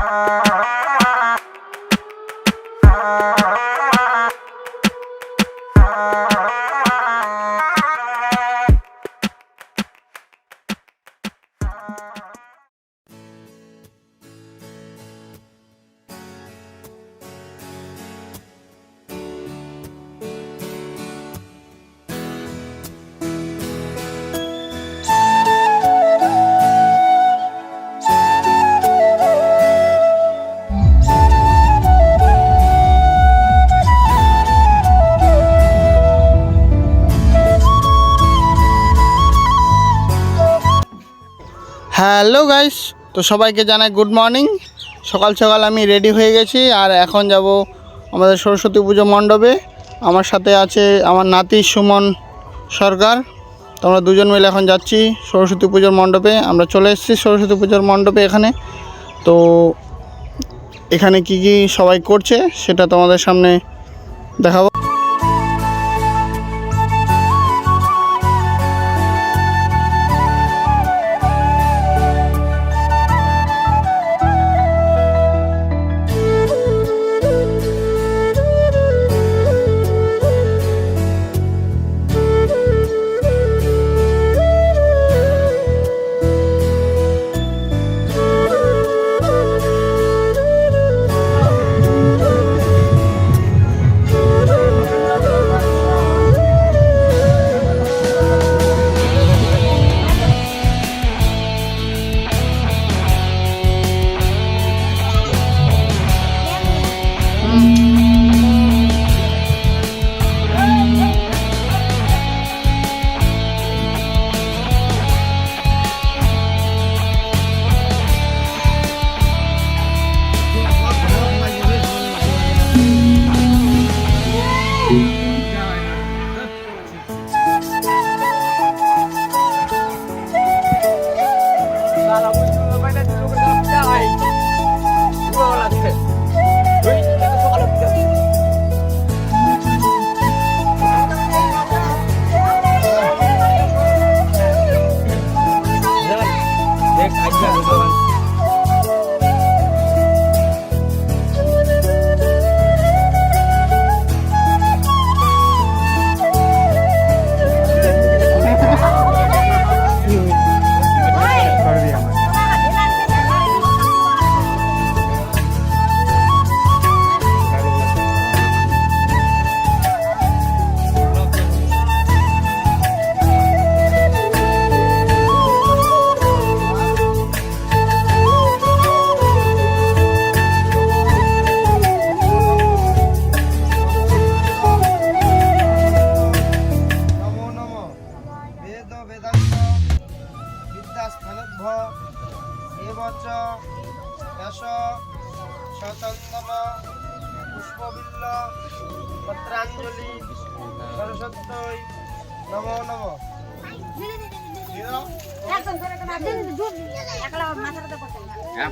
Ah, ah, ah. Hello guys, তো সবাইকে জানাই গুড মর্নিং। সকাল সকাল আমি রেডি হয়ে গেছি আর এখন যাব আমাদের সরস্বতী পুজো মণ্ডপে। আমার সাথে আছে আমার নাতি সুমন সরকার। তো আমরা দুজন মিলে এখন যাচ্ছি সরস্বতী পুজোর মণ্ডপে। আমরা চলে এসেছি সরস্বতী পুজোর মণ্ডপে এখানে। তো এখানে কি কি সবাই করছে সেটা তোমাদের সামনে দেখাবো।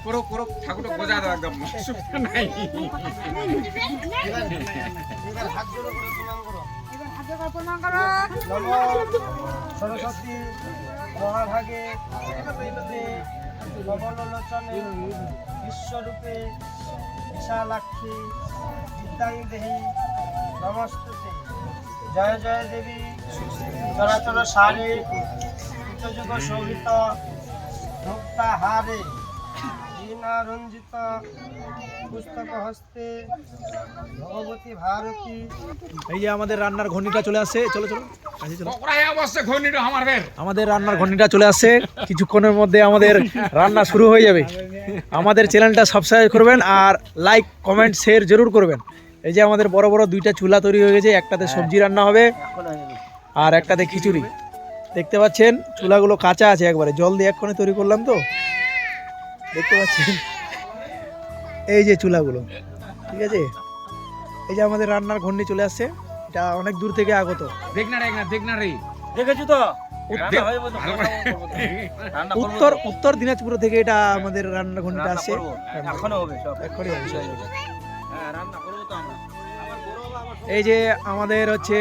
পুরো পুরো ঠাকুরটা বোঝা দাও একদম নাই। সরস্বতী, মহাভাগে নবলোচনে বিশ্বরূপে, বিশালাক্ষী বিদ্যাং দেহি নমস্তুতে জয় জয় দেবী, চরাচর সারে যুগ শোভিত মুক্তা হারে। রঞ্জিত পুস্তক হস্তে ভগবতী ভারতী। এই যে আমাদের রান্নার ঘন্টিটা চলে আসছে চলো চলো ঘনিটা আমাদের রান্নার ঘন্টিটা চলে আসছে কিছুক্ষণের মধ্যে আমাদের রান্না শুরু হয়ে যাবে। আমাদের চ্যানেলটা সাবস্ক্রাইব করবেন আর লাইক কমেন্ট শেয়ার জরুর করবেন। এই যে আমাদের বড় বড় দুইটা চুলা তৈরি হয়ে গেছে একটাতে সবজি রান্না হবে আর একটাতে খিচুড়ি। দেখতে পাচ্ছেন? চুলাগুলো কাঁচা আছে একবারে। জল দিয়ে এক্ষণে তৈরি করলাম তো। দেখতে পাচ্ছেন? এই যে চুলাগুলো। ঠিক আছে? এই যে আমাদের রান্নার ঘন্টি চলে আসছে। এটা অনেক দূর থেকে আগত। দেখ না দেখ না রে। দেখেছ তো? উত্তর উত্তর দিনাজপুর থেকে এটা আমাদের রান্নার ঘণ্টা আসছে। হ্যাঁ রান্না করব তো আমরা। এই যে আমাদের হচ্ছে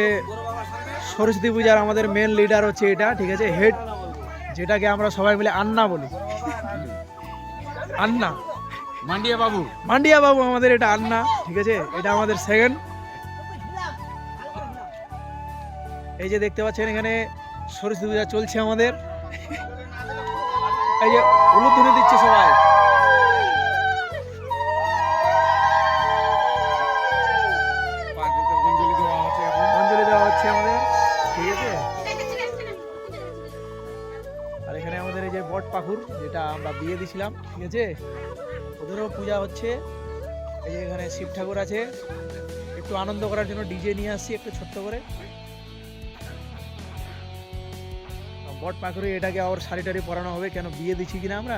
সরস্বতী পূজার আমাদের মেন লিডার হচ্ছে এটা ঠিক আছে? হেড যেটাকে আমরা সবাই মিলে আন্না বলি। আন্না। মান্ডিয়া বাবু। মান্ডিয়া বাবু আমাদের এটা আন্না ঠিক আছে? এটা আমাদের সেকেন্ড এই যে দেখতে পাচ্ছেন এখানে সরস্বতী পূজা চলছে আমাদের। এই যে হলুদ ধুনে দিচ্ছে সবাই। পাখুর যেটা আমরা বিয়ে দিছিলাম ঠিক আছে? ওদেরও পূজা হচ্ছে। এই যে এখানে শিব ঠাকুর আছে। একটু আনন্দ করার জন্য ডিজে নিয়ে আসছি, একটু ছোট্ট করে। বট পাখুরে, এটাকে আবার শাড়ি টাড়ি পরানো হবে, কেন বিয়ে দিচ্ছি কিনা আমরা?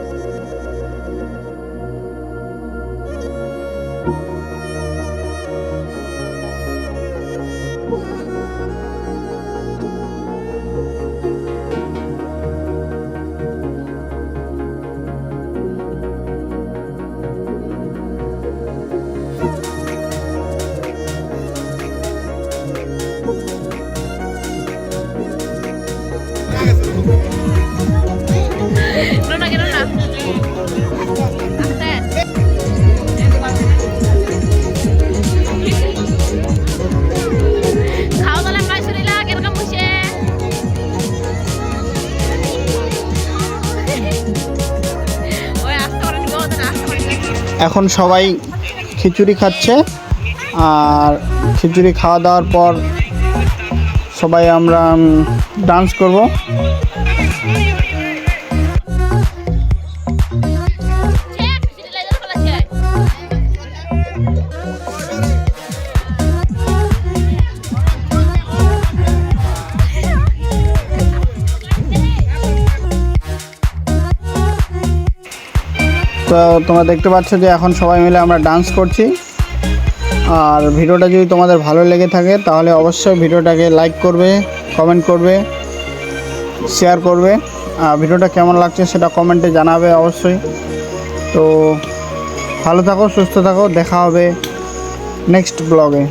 এখন সবাই খিচুড়ি খাচ্ছে আর খিচুড়ি খাওয়া দাওয়ার পর সবাই আমরা ডান্স করব। তো তোমরা দেখতে পাচ্ছ যে এখন সবাই মিলে আমরা ডান্স করছি। আর ভিডিওটা যদি তোমাদের ভালো লেগে থাকে, তাহলে অবশ্যই ভিডিওটাকে লাইক করবে কমেন্ট করবে শেয়ার করবে। আর ভিডিওটা কেমন লাগছে সেটা কমেন্টে জানাবে অবশ্যই। তো ভালো থাকো, সুস্থ থাকো, দেখা হবে নেক্সট ব্লগে